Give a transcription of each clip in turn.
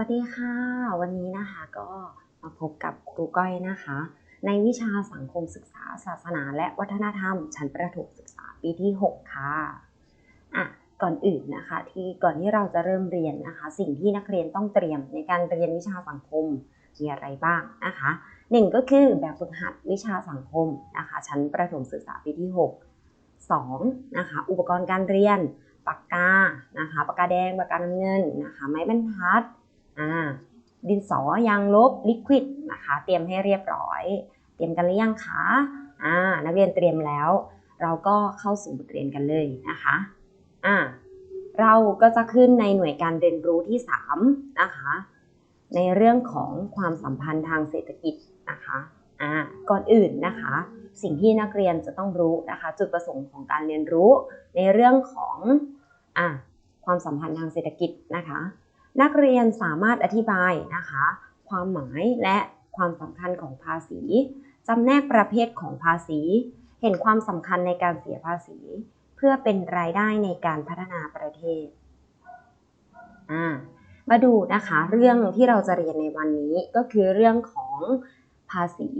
วัสดีค่ะ วันนี้นะคะก็มาพบกับครูก้อยนะคะ ในวิชาสังคมศึกษาศาสนา และวัฒนธรรม ชั้นประถมศึกษาปีที่ 6 ค่ะอะก่อนอื่นนะคะ ที่ก่อนที่เราจะเริ่มเรียนนะคะ สิ่งที่นักเรียนต้องเตรียมในการเรียนวิชาสังคมมีอะไรบ้างนะคะหนึ่งก็คือแบบฝึกหัดวิชาสังคมนะคะ ชั้นประถมศึกษาปีที่ 6 2นะคะอุปกรณ์การเรียนปากกานะคะปากกาแดงปากกาน้ำเงินนะคะไม้บรรทัด ดินสอยางลบลิควิดนะคะ เตรียมให้เรียบร้อย เตรียมกันหรือยังคะอ่านักเรียนเตรียมแล้ว เราก็เข้าสู่บทเรียนกันเลยนะคะอ่าเราก็จะขึ้นในหน่วยการเรียนรู้ที่ 3 นะคะ ในเรื่องของความสัมพันธ์ทางเศรษฐกิจนะคะอ่าก่อนอื่นนะคะ สิ่งที่นักเรียนจะต้องรู้นะคะ จุดประสงค์ของการเรียนรู้ในเรื่องของอะความสัมพันธ์ทางเศรษฐกิจนะคะ นักเรียนสามารถอธิบายนะคะ ความหมายและความสำคัญของภาษีจำแนกประเภทของภาษี เห็นความสำคัญในการเสียภาษี เพื่อเป็นรายได้ในการพัฒนาประเทศ มาดูนะคะ เรื่องที่เราจะเรียนในวันนี้ก็คือเรื่องของภาษี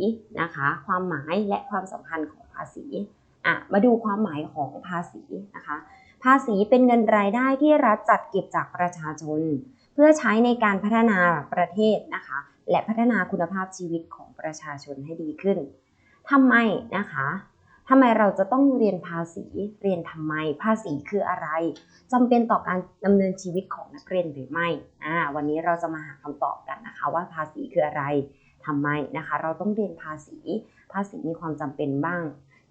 นะคะ ความหมายและความสำคัญของภาษีอะมาดูความหมายของภาษีนะคะ ภาษีเป็นเงินรายได้ที่รัฐจัดเก็บจากประชาชน พื่อใช้ในการพัฒนาประเทศนะคะ และพัฒนาคุณภาพชีวิตของประชาชนให้ดีขึ้นทำไมนะคะทำไมเราจะต้องเรียนภาษี เรียนทำไม ภาษีคืออะไรจำเป็นต่อการดำเนินชีวิตของนักเรียนหรือไม่อ่าวันนี้เราจะมาหาคำตอบกันนะคะ ว่าภาษีคืออะไรทำไมนะคะ เราต้องเรียนภาษี ภาษีมีความจำเป็นบ้าง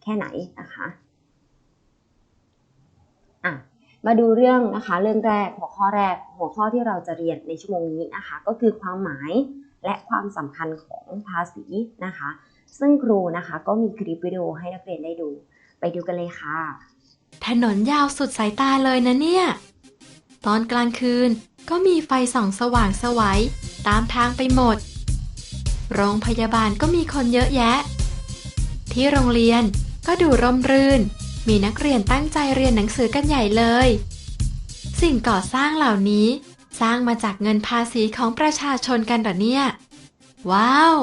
แค่ไหนนะคะอะ มาดูเรื่องนะคะเรื่องแรกหัวข้อแรกหัวข้อที่เราจะเรียนในชั่วโมงนี้นะคะ ก็คือความหมายและความสำคัญของภาษีนะคะ ซึ่งครูนะคะก็มีคลิปวิดีโอให้นักเรียนได้ดู ไปดูกันเลยค่ะ ถนนยาวสุดสายตาเลยนะเนี่ย ตอนกลางคืนก็มีไฟส่องสว่างสวัยตามทางไปหมด โรงพยาบาลก็มีคนเยอะแยะ ที่โรงเรียนก็ดูร่มรื่น มีนักเรียนตั้งใจเรียนหนังสือกันใหญ่เลย สิ่งก่อสร้างเหล่านี้ สร้างมาจากเงินภาษีของประชาชนกันหรอเนี่ย ว้าว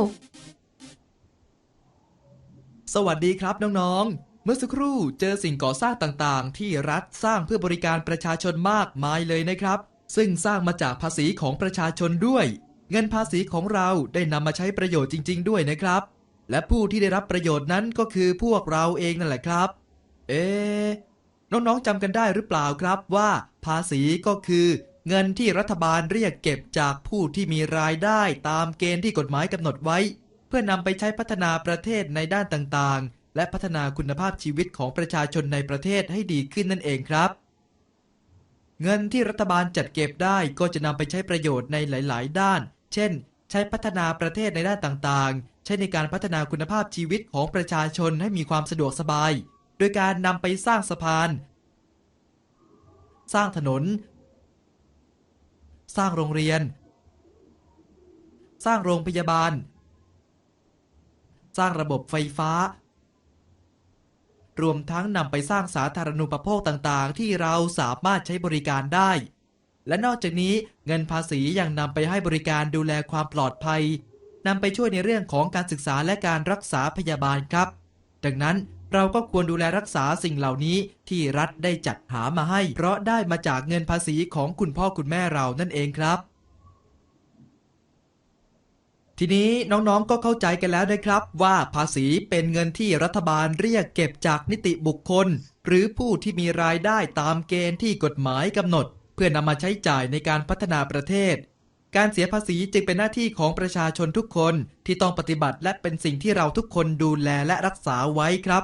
สวัสดีครับน้องๆ เมื่อสักครู่เจอสิ่งก่อสร้างต่างๆ ที่รัฐสร้างเพื่อบริการประชาชนมากมายเลยนะครับ ซึ่งสร้างมาจากภาษีของประชาชนด้วย เงินภาษีของเราได้นำมาใช้ประโยชน์จริง ๆ ด้วยนะครับ และผู้ที่ได้รับประโยชน์นั้นก็คือพวกเราเองนั่นแหละครับ เอ๊ะน้องๆจำกันได้หรือเปล่าครับว่า ภาษีก็คือ เงินที่รัฐบาลเรียกเก็บจากผู้ที่มีรายได้ตามเกณฑ์ที่กฎหมายกำหนดไว้ เพื่อนำไปใช้พัฒนาประเทศในด้านต่างๆ และพัฒนาคุณภาพชีวิตของประชาชนในประเทศให้ดีขึ้นนั่นเองครับ เงินที่รัฐบาลจัดเก็บได้ก็จะนำไปใช้ประโยชน์ในหลาย ๆ ด้าน เช่น ใช้พัฒนาประเทศในด้านต่างๆ ใช้ในการพัฒนาคุณภาพชีวิตของประชาชนให้มีความสะดวกสบาย โดยการนำไปสร้างสะพาน สร้างถนน สร้างโรงเรียน สร้างโรงพยาบาล สร้างระบบไฟฟ้า รวมทั้งนำไปสร้างสาธารณูปโภคต่างๆ ที่เราสามารถใช้บริการได้ และนอกจากนี้เงินภาษียังนำไปให้บริการดูแลความปลอดภัยนำไปช่วยในเรื่องของการศึกษาและการรักษาพยาบาลครับ ดังนั้น เราก็ควรดูแลรักษาสิ่งเหล่านี้ที่รัฐได้จัดหามาให้ เพราะได้มาจากเงินภาษีของคุณพ่อคุณแม่เรานั่นเองครับ ทีนี้น้องๆก็เข้าใจกันแล้วนะครับ ว่าภาษีเป็นเงินที่รัฐบาลเรียกเก็บจากนิติบุคคล หรือผู้ที่มีรายได้ตามเกณฑ์ที่กฎหมายกำหนด เพื่อนำมาใช้จ่ายในการพัฒนาประเทศการเสียภาษีจึงเป็นหน้าที่ของประชาชนทุกคนที่ต้องปฏิบัติและเป็นสิ่งที่เราทุกคนดูแลและรักษาไว้ครับ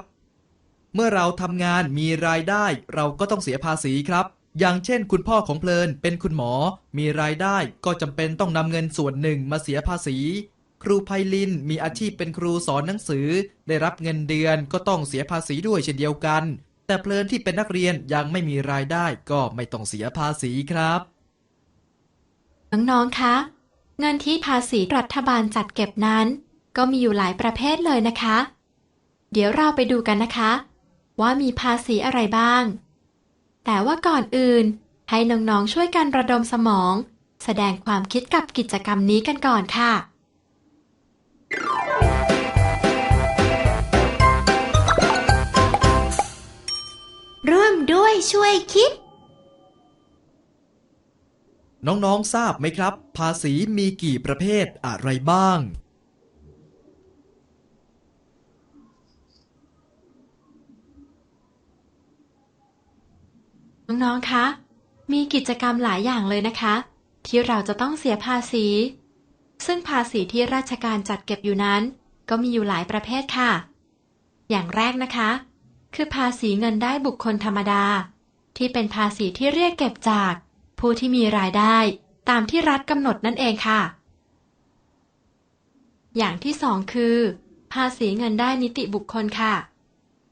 เมื่อเราทำงานมีรายได้ เราก็ต้องเสียภาษีครับ อย่างเช่น คุณพ่อของเพลินเป็นคุณหมอ มีรายได้ก็จำเป็นต้องนำเงินส่วนหนึ่งมาเสียภาษี ครูไพลินมีอาชีพเป็นครูสอนหนังสือ ได้รับเงินเดือนก็ต้องเสียภาษีด้วยเช่นเดียวกัน แต่เพลินที่เป็นนักเรียนยังไม่มีรายได้ก็ไม่ต้องเสียภาษีครับ น้องๆคะ เงินที่ภาษีรัฐบาลจัดเก็บนั้น ก็มีอยู่หลายประเภทเลยนะคะ เดี๋ยวเราไปดูกันนะคะ ว่ามีภาษีอะไรบ้าง แต่ว่าก่อนอื่น ให้น้องๆช่วยกันระดมสมอง แสดงความคิดกับกิจกรรมนี้กันก่อนค่ะร่วมด้วยช่วยคิด น้องๆทราบไหมครับ ภาษีมีกี่ประเภทอะไรบ้าง น้องๆ คะ มีกิจกรรมหลายอย่างเลยนะคะ ที่เราจะต้องเสียภาษี ซึ่งภาษีที่ราชการจัดเก็บอยู่นั้น ก็มีอยู่หลายประเภทค่ะ อย่างแรกนะคะ คือภาษีเงินได้บุคคลธรรมดา ที่เป็นภาษีที่เรียกเก็บจาก ผู้ที่มีรายได้ตามที่รัฐกำหนดนั่นเองค่ะ อย่างที่สองคือ ภาษีเงินได้นิติบุคคลค่ะ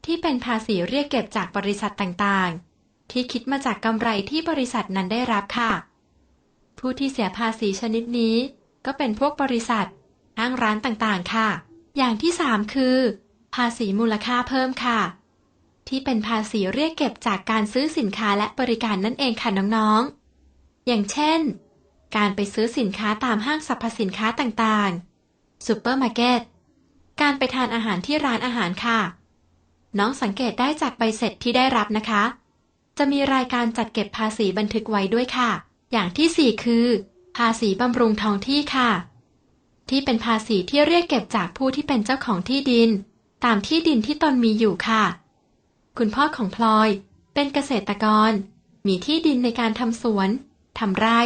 ที่เป็นภาษีเรียกเก็บจากบริษัทต่างๆ ที่คิดมาจากกำไรที่บริษัทนั้นได้รับค่ะ ผู้ที่เสียภาษีชนิดนี้ ก็เป็นพวกบริษัทห้างร้านต่างๆ ค่ะ อย่างที่สามคือ ภาษีมูลค่าเพิ่มค่ะ ที่เป็นภาษีเรียกเก็บจากการซื้อสินค้าและบริการนั่นเองค่ะน้องๆ อย่างเช่น การไปซื้อสินค้าตามห้างสรรพสินค้าต่างๆซูเปอร์มาร์เก็ต การไปทานอาหารที่ร้านอาหารค่ะ น้องสังเกตได้จากใบเสร็จที่ได้รับนะคะ จะมีรายการจัดเก็บภาษีบันทึกไว้ด้วยค่ะ อย่างที่สี่คือ ภาษีบำรุงท้องที่ค่ะ ที่เป็นภาษีที่เรียกเก็บจากผู้ที่เป็นเจ้าของที่ดิน ตามที่ดินที่ตนมีอยู่ค่ะ คุณพ่อของพลอย เป็นเกษตรกร มีที่ดินในการทำสวนทำไร่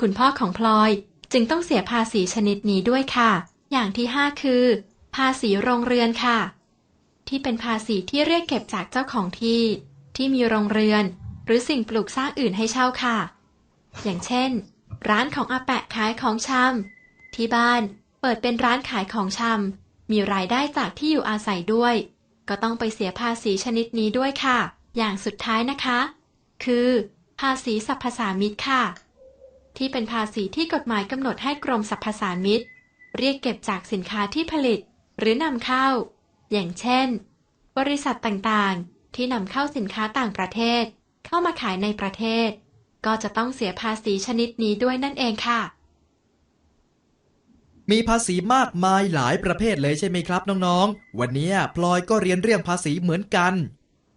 คุณพ่อของพลอยจึงต้องเสียภาษีชนิดนี้ด้วยค่ะ อย่างที่ห้าคือ ภาษีโรงเรือนค่ะ ที่เป็นภาษีที่เรียกเก็บจากเจ้าของที่ ที่มีโรงเรือน หรือสิ่งปลูกสร้างอื่นให้เช่าค่ะ อย่างเช่น ร้านของอาแปะขายของชำที่บ้านเปิดเป็นร้านขายของชำมีรายได้จากที่อยู่อาศัยด้วย ก็ต้องไปเสียภาษีชนิดนี้ด้วยค่ะ อย่างสุดท้ายนะคะ คือ ภาษีสรรพสามิตค่ะ ที่เป็นภาษีที่กฎหมายกำหนดให้กรมสรรพสามิตเรียกเก็บจากสินค้าที่ผลิต หรือนำเข้า อย่างเช่น บริษัทต่างๆ ที่นำเข้าสินค้าต่างประเทศ เข้ามาขายในประเทศ ก็จะต้องเสียภาษีชนิดนี้ด้วยนั่นเองค่ะ มีภาษีมากมายหลายประเภทเลยใช่ไหมครับน้องๆ วันนี้พลอยก็เรียนเรื่องภาษีเหมือนกัน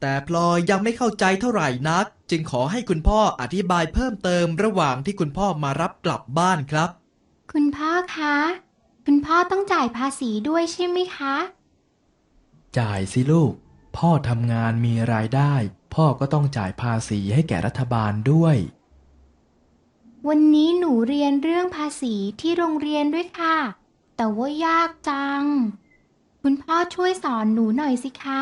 แต่พลอยยังไม่เข้าใจเท่าไหร่นัก จึงขอให้คุณพ่ออธิบายเพิ่มเติมระหว่างที่คุณพ่อมารับกลับบ้านครับ คุณพ่อคะ คุณพ่อต้องจ่ายภาษีด้วยใช่ไหมคะ จ่ายสิลูก พ่อทำงานมีรายได้ พ่อก็ต้องจ่ายภาษีให้แก่รัฐบาลด้วย วันนี้หนูเรียนเรื่องภาษีที่โรงเรียนด้วยค่ะ แต่ว่ายากจัง คุณพ่อช่วยสอนหนูหน่อยสิคะ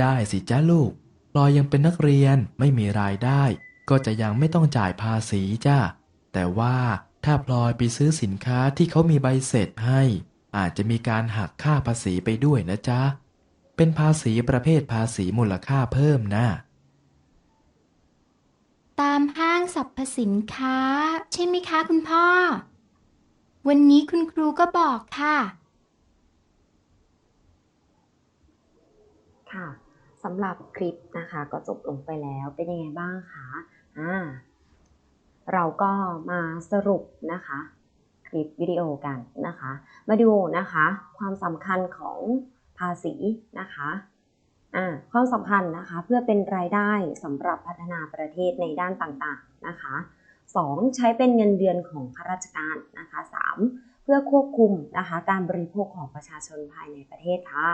ได้สิจ้าลูกพลอยยังเป็นนักเรียนไม่มีรายได้ ก็จะยังไม่ต้องจ่ายภาษีจ้าแต่ว่าถ้าพลอยไปซื้อสินค้าที่เขามีใบเสร็จให้ อาจจะมีการหักค่าภาษีไปด้วยนะจ๊ะ เป็นภาษีประเภทภาษีมูลค่าเพิ่มนะ ตามห้างสรรพสินค้า ใช่ไหมคะคุณพ่อ วันนี้คุณครูก็บอกค่ะค่ะสำหรับคลิปนะคะก็จบลงไปแล้วเป็นยังไงบ้างคะอ่าเราก็มาสรุปนะคะ คลิปวิดีโอกันนะคะ มาดูนะคะความสำคัญของภาษีนะคะอ่าความสำคัญนะคะเพื่อเป็นรายได้สำหรับพัฒนาประเทศในด้านต่างๆนะคะ 2. ใช้เป็นเงินเดือนของข้าราชการนะคะ 3. เพื่อควบคุมนะคะการบริโภคของประชาชนภายในประเทศค่ะ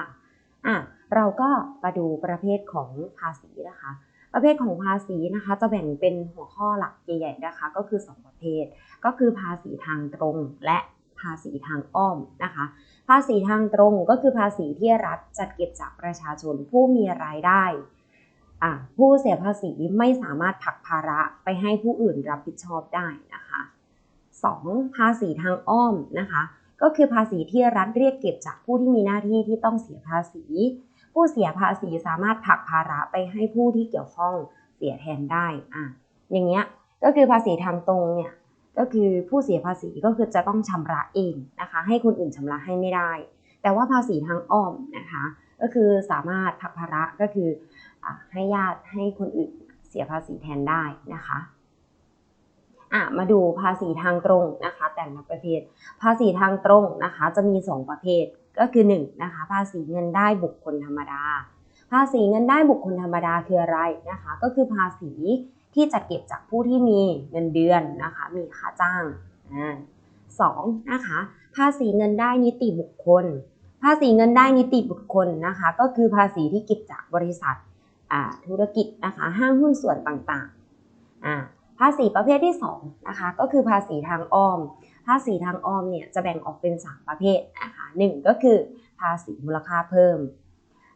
อะ เราก็มาดูประเภทของภาษีนะคะ ประเภทของภาษีนะคะจะแบ่งเป็นหัวข้อหลักใหญ่ๆนะคะ ก็คือ 2 ประเภท ก็คือภาษีทางตรงและภาษีทางอ้อมนะคะ ภาษีทางตรงก็คือภาษีที่รัฐจัดเก็บจากประชาชนผู้มีรายได้อะผู้เสียภาษีไม่สามารถผลักภาระไปให้ผู้อื่นรับผิดชอบได้นะคะ 2. ภาษีทางอ้อมนะคะ ก็คือภาษีที่รัฐเรียกเก็บจากผู้ที่มีหน้าที่ที่ต้องเสียภาษี ผู้เสียภาษีสามารถผลักภาระไปให้ผู้ที่เกี่ยวข้องเสียแทนได้อะอย่างเงี้ยก็คือภาษีทางตรงเนี่ยก็คือผู้เสียภาษีก็คือจะต้องชำระเองนะคะ ให้คนอื่นชำระให้ไม่ได้ แต่ว่าภาษีทางอ้อมนะคะ ก็คือสามารถผลักภาระก็คืออให้ญาติให้คนอื่นเสียภาษีแทนได้นะคะอะมาดูภาษีทางตรงนะคะ แต่ละประเภท ภาษีทางตรงนะคะ จะมี 2 ประเภท ก็คือ1นะคะภาษีเงินได้บุคคลธรรมดา ภาษีเงินได้บุคคลธรรมดาคืออะไรนะคะ ก็คือภาษีที่จัดเก็บจากผู้ที่มีเงินเดือนนะคะมีค่าจ้างอ่าสองนะคะภาษีเงินได้นิติบุคคล ภาษีเงินได้นิติบุคคลนะคะก็คือภาษีที่เก็บจากบริษัทธุรกิจนะคะห้างหุ้นส่วนต่างๆภาษีประเภทที่2นะคะก็คือภาษีทางอ้อม ภาษีทางอ้อมเนี่ยจะแบ่งออกเป็น 3 ประเภทนะคะหนึ่งก็คือภาษีมูลค่าเพิ่ม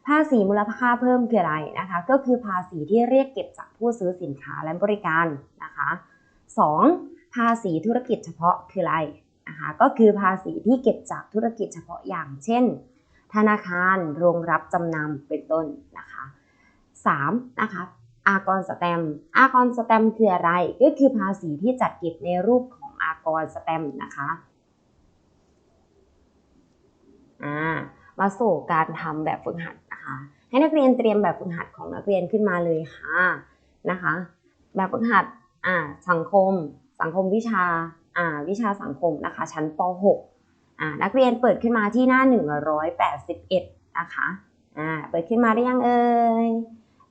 ภาษีมูลค่าเพิ่มคืออะไรนะคะ ก็คือภาษีที่เรียกเก็บจากผู้ซื้อสินค้าและบริการนะคะ 2. ภาษีธุรกิจเฉพาะคืออะไรนะคะก็คือภาษีที่เก็บจากธุรกิจเฉพาะอย่างเช่น ธนาคารโรงรับจำนำเป็นต้นนะคะ 3. นะคะอากรสแตมอากรสแตมคืออะไร ก็คือภาษีที่จัดเก็บในรูปของ อากรสแตมนะคะอ่ามาสู่การทำแบบฝึกหัดนะคะ ให้นักเรียนเตรียมแบบฝึกหัดของนักเรียนขึ้นมาเลยค่ะนะคะ แบบฝึกหัดอ่าสังคม สังคมวิชาอ่าวิชาสังคมนะคะ ชั้นป .6 อ่านักเรียนเปิดขึ้นมาที่หน้า 181 นะคะอ่าเปิดขึ้นมาได้ยังเอ่ย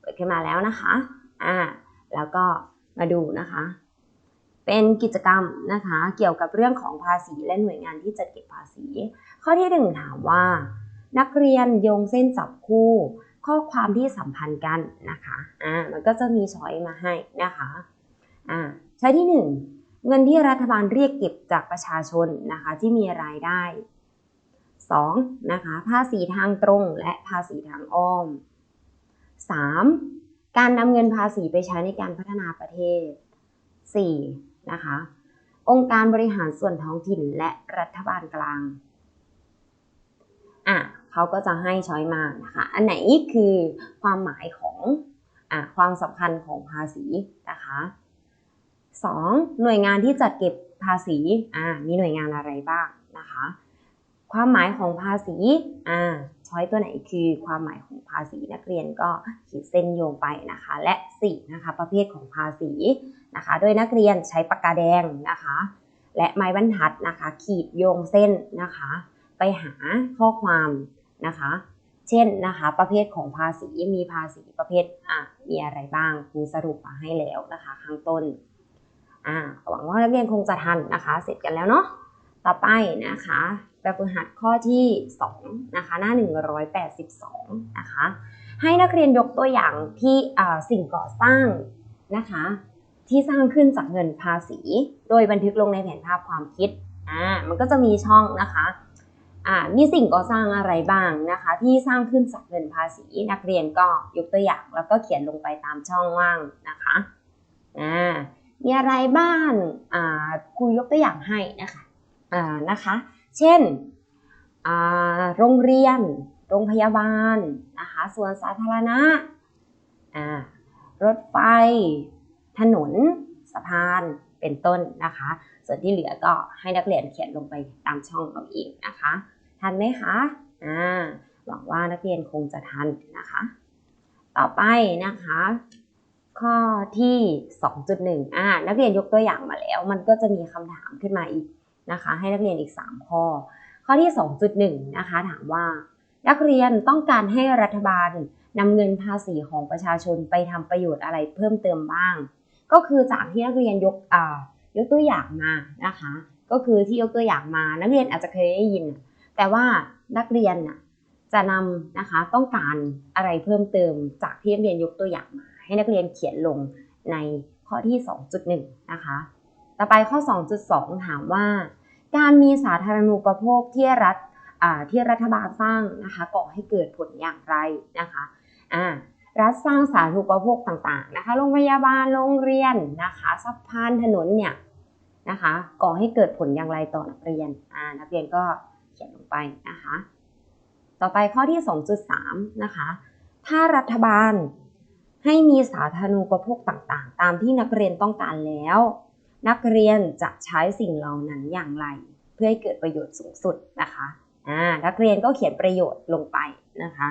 เปิดขึ้นมาแล้วนะคะอ่าแล้วก็มาดูนะคะ เป็นกิจกรรมนะคะเกี่ยวกับเรื่องของภาษีและหน่วยงานที่จัดเก็บภาษี ข้อที่หนึ่งถามว่า นักเรียนโยงเส้นจับคู่ ข้อความที่สัมพันธ์กันนะคะอ่ามันก็จะมีช้อยมาให้นะคะอ่าช้อยที่หนึ่งเงินที่รัฐบาลเรียกเก็บจากประชาชนนะคะที่มีรายได้ 2. นะคะภาษีทางตรงและภาษีทางอ้อม 3. การนำเงินภาษีไปใช้ในการพัฒนาประเทศ 4. นะคะ องค์การบริหารส่วนท้องถิ่นและรัฐบาลกลางอะเขาก็จะให้ช้อยมานะคะ อันไหนคือความหมายของอะความสำคัญของภาษีนะคะ 2. หน่วยงานที่จัดเก็บภาษีอ่ามีหน่วยงานอะไรบ้างนะคะ ความหมายของภาษีอ่า ช้อยตัวไหนคือความหมายของภาษีนักเรียนก็ขีดเส้นโยงไปนะคะ และ4นะคะประเภทของภาษีนะคะ โดยนักเรียนใช้ปากกาแดงนะคะ และไม้บรรทัดนะคะ ขีดโยงเส้นนะคะ ไปหาข้อความนะคะ เช่นนะคะประเภทของภาษีมีภาษีประเภทอะมีอะไรบ้างครูสรุปมาให้แล้วนะคะ ข้างต้นอ่าหวังว่านักเรียนคงจะทันนะคะ เสร็จกันแล้วเนาะ ต่อไปนะคะแบบฝึกหัดข้อที่2นะคะหน้า 182นะคะให้นักเรียนยกตัวอย่างที่สิ่งก่อสร้างนะคะที่สร้างขึ้นจากเงินภาษี โดยบันทึกลงในแผนภาพความคิดอ่ามันก็จะมีช่องนะคะอ่ามีสิ่งก่อสร้างอะไรบ้างนะคะ ที่สร้างขึ้นจากเงินภาษี นักเรียนก็ยกตัวอย่างแล้วก็เขียนลงไปตามช่องว่างนะคะอ่ามีอะไรบ้างอ่าครูยกตัวอย่างให้นะคะ นะคะ เช่นโรงเรียน โรงพยาบาลนะคะสวนสาธารณะรถไฟ ถนน สะพาน เป็นต้นนะคะ ส่วนที่เหลือก็ให้นักเรียนเขียนลงไปตามช่องเอาเองนะคะ ทันไหมคะอ่าหวังว่านักเรียนคงจะทันนะคะ ต่อไปนะคะ ข้อที่ 2.1อ่านักเรียนยกตัวอย่างมาแล้ว มันก็จะมีคำถามขึ้นมาอีก นะคะ ให้นักเรียนอีก 3 ข้อ ข้อที่ 2.1 นะคะ ถามว่า นักเรียนต้องการให้รัฐบาลนำเงินภาษีของประชาชนไปทำประโยชน์อะไรเพิ่มเติมบ้าง ก็คือจากที่นักเรียนยกยกตัวอย่างมานะคะ ก็คือที่ยกตัวอย่างมา นักเรียนอาจจะเคยได้ยิน แต่ว่านักเรียนน่ะจะนำนะคะต้องการอะไรเพิ่มเติมจากที่นักเรียนยกตัวอย่างมา ให้นักเรียนเขียนลงในข้อที่ 2.1 นะคะ ต่อไปข้อ 2.2 ถามว่า การมีสาธารณูปโภคที่รัฐที่รัฐบาลสร้างนะคะก่อให้เกิดผลอย่างไรนะคะอ่ารัฐสร้างสาธารณูปโภคต่างๆนะคะโรงพยาบาลโรงเรียนนะคะสะพานถนนเนี่ยนะคะก่อให้เกิดผลอย่างไรต่อนักเรียนอ่านักเรียนก็เขียนลงไปนะคะต่อไปข้อที่ 2.3นะคะถ้ารัฐบาลให้มีสาธารณูปโภคต่างๆ ตามที่นักเรียนต้องการแล้ว นักเรียนจะใช้สิ่งเหล่านั้นอย่างไร เพื่อให้เกิดประโยชน์สูงสุดนะคะอ่านักเรียนก็เขียนประโยชน์ลงไปนะคะ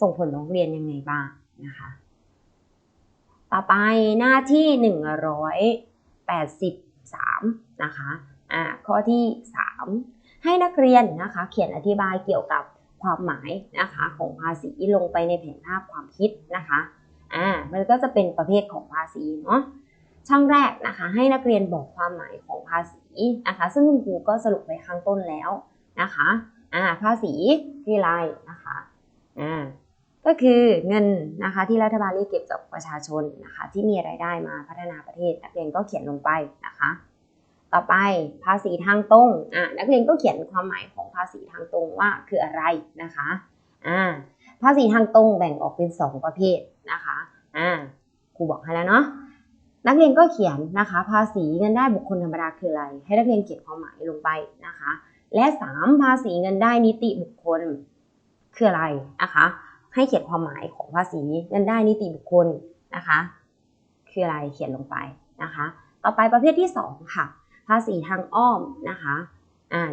ส่งผลต่อนักเรียนยังไงบ้างนะคะ ต่อไปหน้าที่13นะคะอ่าข้อที่ 3 ให้นักเรียนนะคะเขียนอธิบายเกี่ยวกับความหมายนะคะของภาษีลงไปในแผนภาพความคิดนะคะอ่ามันก็จะเป็นประเภทของภาษีเนาะ ช่องแรกนะคะ ให้นักเรียนบอกความหมายของภาษีนะคะ ซึ่งคุณครูก็สรุปไว้ข้างต้นแล้วนะคะอ่าภาษีคืออะไรนะคะอ่าก็คือเงินนะคะที่รัฐบาลเรียกเก็บจากประชาชนนะคะที่มีรายได้มาพัฒนาประเทศ นักเรียนก็เขียนลงไปนะคะ ต่อไปภาษีทางตรงอะนักเรียนก็เขียนความหมายของภาษีทางตรงว่าคืออะไรนะคะอ่าภาษีทางตรงแบ่งออกเป็น 2 ประเภทนะคะอ่าครูบอกให้แล้วเนาะ นักเรียนก็เขียนนะคะ ภาษีเงินได้บุคคลธรรมดาคืออะไร ให้นักเรียนเขียนความหมายลงไปนะคะ และ 3 ภาษีเงินได้นิติบุคคลคืออะไรนะคะ ให้เขียนความหมายของภาษีเงินได้นิติบุคคลนะคะ คืออะไรเขียนลงไปนะคะ ต่อไปประเภทที่ 2 ค่ะ ภาษีทางอ้อมนะคะ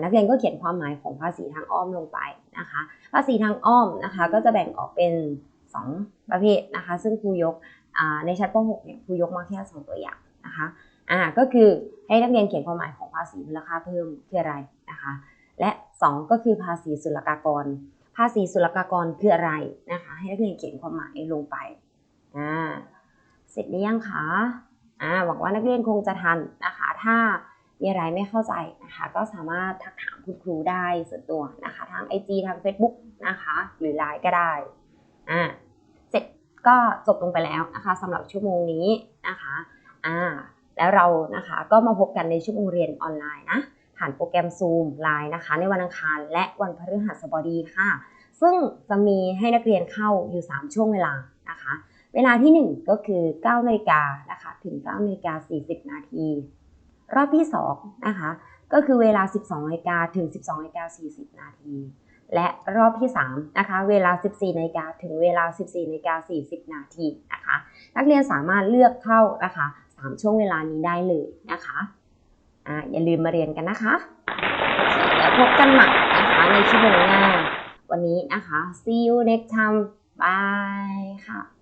นักเรียนก็เขียนความหมายของภาษีทางอ้อมลงไปนะคะ ภาษีทางอ้อมนะคะ ก็จะแบ่งออกเป็น 2 ประเภทนะคะ ซึ่งครูยก ในชั้นป .6 เนี่ยครูยกมาแค่2ตัวอย่างนะคะอ่าก็คือให้นักเรียนเขียนความหมายของภาษีมูลค่าเพิ่มคืออะไรนะคะและ 2 ก็คือภาษีศุลกากร ภาษีศุลกากรคืออะไรนะคะให้นักเรียนเขียนความหมายลงไปอ่าเสร็จหรือยังคะอ่าหวังว่านักเรียนคงจะทันนะคะ ถ้ามีอะไรไม่เข้าใจนะคะ ก็สามารถทักถามคุณครูได้ส่วนตัวนะคะ ทาง IG ทาง Facebook นะคะ หรือ Line ก็ได้อ่า ก็จบลงไปแล้วนะคะสำหรับชั่วโมงนี้นะคะอ่าแล้วเรานะคะก็มาพบกันในชั่วโมงเรียนออนไลน์นะผ่านโปรแกรม Zoom ไลน์นะคะ ในวันอังคารและวันพฤหัสบดีค่ะ ซึ่งจะมีให้นักเรียนเข้าอยู่ 3 ช่วงเวลานะคะ เวลาที่ 1 ก็คือ9นาฬิกานะคะถึง9นาฬิกา40 นาที รอบที่2นะคะก็คือเวลา 12นาฬิกาถึง 12นาฬิกา40 นาที และรอบที่ 3 นะคะ เวลา 14นาฬิกาถึงเวลา 14นาฬิกา40 นาทีนะคะ นักเรียนสามารถเลือกเข้านะคะ 3 ช่วงเวลานี้ได้เลยนะคะอ่าอย่าลืมมาเรียนกันนะคะแล้วพบกันใหม่นะคะในชั่วโมงหน้า วันนี้นะคะ see you next time bye ค่ะ